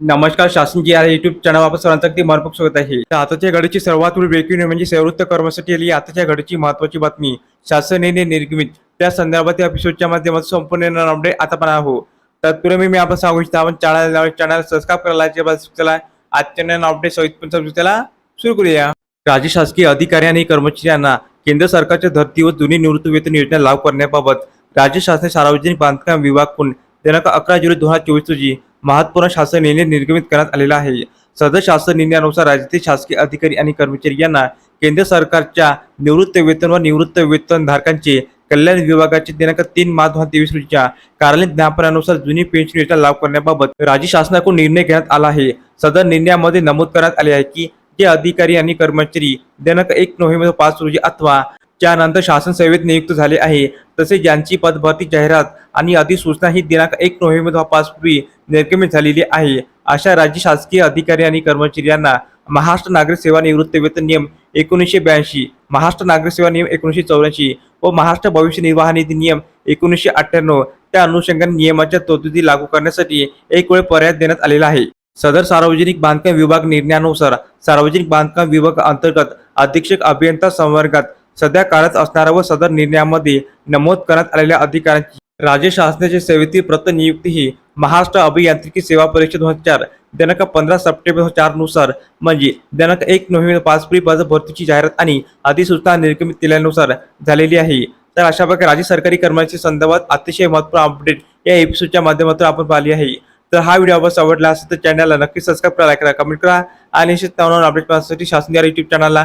नमस्कार शासन जी आहे युट्यूब चॅनल वापस सर्वांचं अगदी मनपूर्वक स्वागत आहे. तर आताच्या घडीची सर्वात ब्रेकिंग न्यूज म्हणजे सेवृत्त कर्मासाठी आली. आताच्या घडीची महत्वाची बातमी शासनाने निर्गमित त्या संदर्भात या एपिसोडच्या माध्यमातून संपूर्ण अपडेट आता पण आहो. तर मी आपण सांगू इच्छितो आपण चॅनल चॅनल सबस्क्राईब करायला जे बस चला आजच्या अपडेट सहित त्याला सुरू करूया. राज्य शासकीय अधिकारी आणि कर्मचाऱ्यांना केंद्र सरकारच्या धर्तीवर जुनी निवृत्ती वेतन योजना लागू करण्याबाबत राज्य शासन सार्वजनिक बांधकाम विभागकडून दिनांक अकरा जुलै दोन हजार चोवीस रोजी महात्पुरा शासन निर्णय निर्गमित करण्यात आलेला आहे. सदर शासन निर्णयानुसार राज्यातील शासकीय अधिकारी आणि कर्मचारी यांना केंद्र सरकारच्या निवृत्त वेतन व निवृत्त वेतन धारकांचे कल्याण विभागाचे दिनांक तीन मार्च दोन हजार तेवीस रोजीच्या कार्यालयीन ज्ञापनानुसार जुनी पेन्शन योजना लागू करण्याबाबत राज्य शासनाकडून निर्णय घेण्यात आला आहे. सदर निर्णयामध्ये नमूद करण्यात आले आहे की जे अधिकारी आणि कर्मचारी दिनांक एक नोव्हेंबर पाच रोजी अथवा त्यानंतर शासन सेवेत नियुक्त झाले आहे. तसेच ज्यांची पदभरती जाहिरात आणि अधिसूचना ही दिनांक एक नोव्हेंबर पाच निर्गमित झालेली आहे. अशा राज्य शासकीय अधिकारी आणि कर्मचारी यांना महाराष्ट्र नागरिक सेवा निवृत्ती वेतन नियम एकोणीसशे ब्याऐंशी महाराष्ट्र नागरिक सेवा नियम एकोणीसशे चौऱ्याऐंशी व महाराष्ट्र भविष्य निर्वाह निधी नियम एकोणीसशे अठ्ठ्याण्णव त्या अनुषंगाने नियमाच्या तरतुदी लागू करण्यासाठी एक वेळ पर्याय देण्यात आलेला आहे. सदर सार्वजनिक बांधकाम विभाग निर्णयानुसार सार्वजनिक बांधकाम विभाग अंतर्गत अधीक्षक अभियंता संवर्गात सध्या काळात असणाऱ्या व सदर निर्णयामध्ये नमूद करण्यात आलेल्या अधिकाऱ्यांची राज्य शासनाच्या सेवेतील प्रतिनियुक्ती ही महाराष्ट्र अभियांत्रिकी सेवा परीक्षा दोन हजार दिनांक पंधरा सप्टेंबर चारनुसार म्हणजे दिनांक एक नोव्हेंबर पाच पद भरतीची जाहिरात आणि अधिसूचना निर्गमित केल्यानुसार झालेली आहे. तर अशा प्रकारे राज्य सरकारी कर्मचारी संदर्भात अतिशय महत्त्वपूर्ण अपडेट या एपिसोडच्या माध्यमातून आपण पाहिली आहे. तर हा व्हिडिओ आपण आवडला असेल तर चॅनलला नक्की सबस्क्राईब करा करा कमेंट करा आणि निश्चित नवनवीन अपडेट पाहण्यासाठी शासन युट्यूब चॅनलला